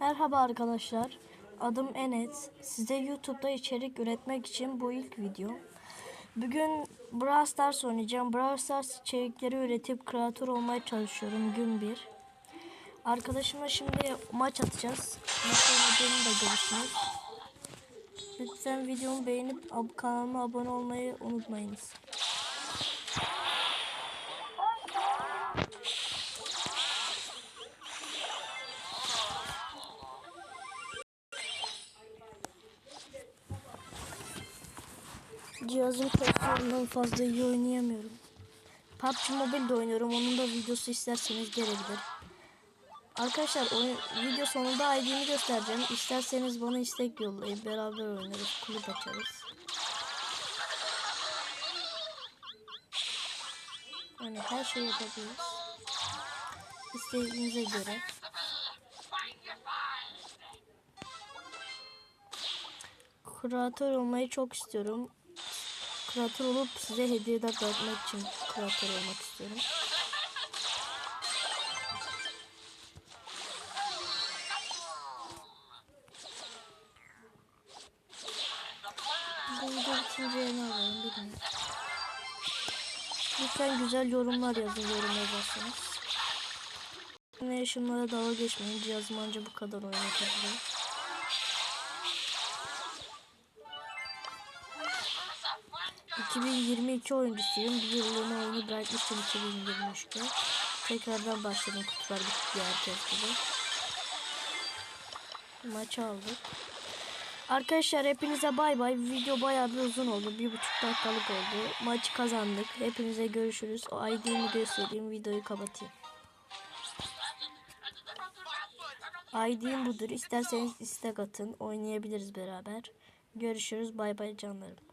Merhaba arkadaşlar. Adım Enes. Size YouTube'da içerik üretmek için bu ilk video. Bugün Brawl Stars oynayacağım. Brawl Stars içerikleri üretip kreatör olmaya çalışıyorum gün bir. Arkadaşımla şimdi maç atacağız. Nasıl oynadığını da görürsünüz. Lütfen videomu beğenip kanalıma abone olmayı unutmayınız. Cihazın konsolundan fazla iyi oynayamıyorum. PUBG Mobile de oynuyorum. Onun da videosu isterseniz gelebilir. Arkadaşlar oyun, video sonunda ID'mi göstereceğim. İsterseniz bana istek yollayın. Beraber oynarız. Kulüp açarız. Yani her şeyi yapabiliriz. İstediğinize göre. Kreatör olmayı çok istiyorum. Kreatör olup size hediyeler dağıtmak için kreatör olmak istiyorum. Bu video bitince ne alalım bilmiyorum. Lütfen güzel yorumlar yazın yorum yazarsanız. Ne yaşımlara dalga geçmeyin. Cihazım anca bu kadar oynatabiliyor. ...2022 oyuncusuyum. Bir yıllığına oyunu bırakmıştım 2023'te. Tekrardan başladım kutular bitti herkes gibi. Maç aldık. Arkadaşlar hepinize bay bay. Video bayağı bir uzun oldu. Bir buçuk dakikalık oldu. Maçı kazandık. Hepinize görüşürüz. O ID'mi göstereyim. Videoyu kapatayım. ID'm budur. İsterseniz istek atın. Oynayabiliriz beraber. Görüşürüz. Bay bay canlarım.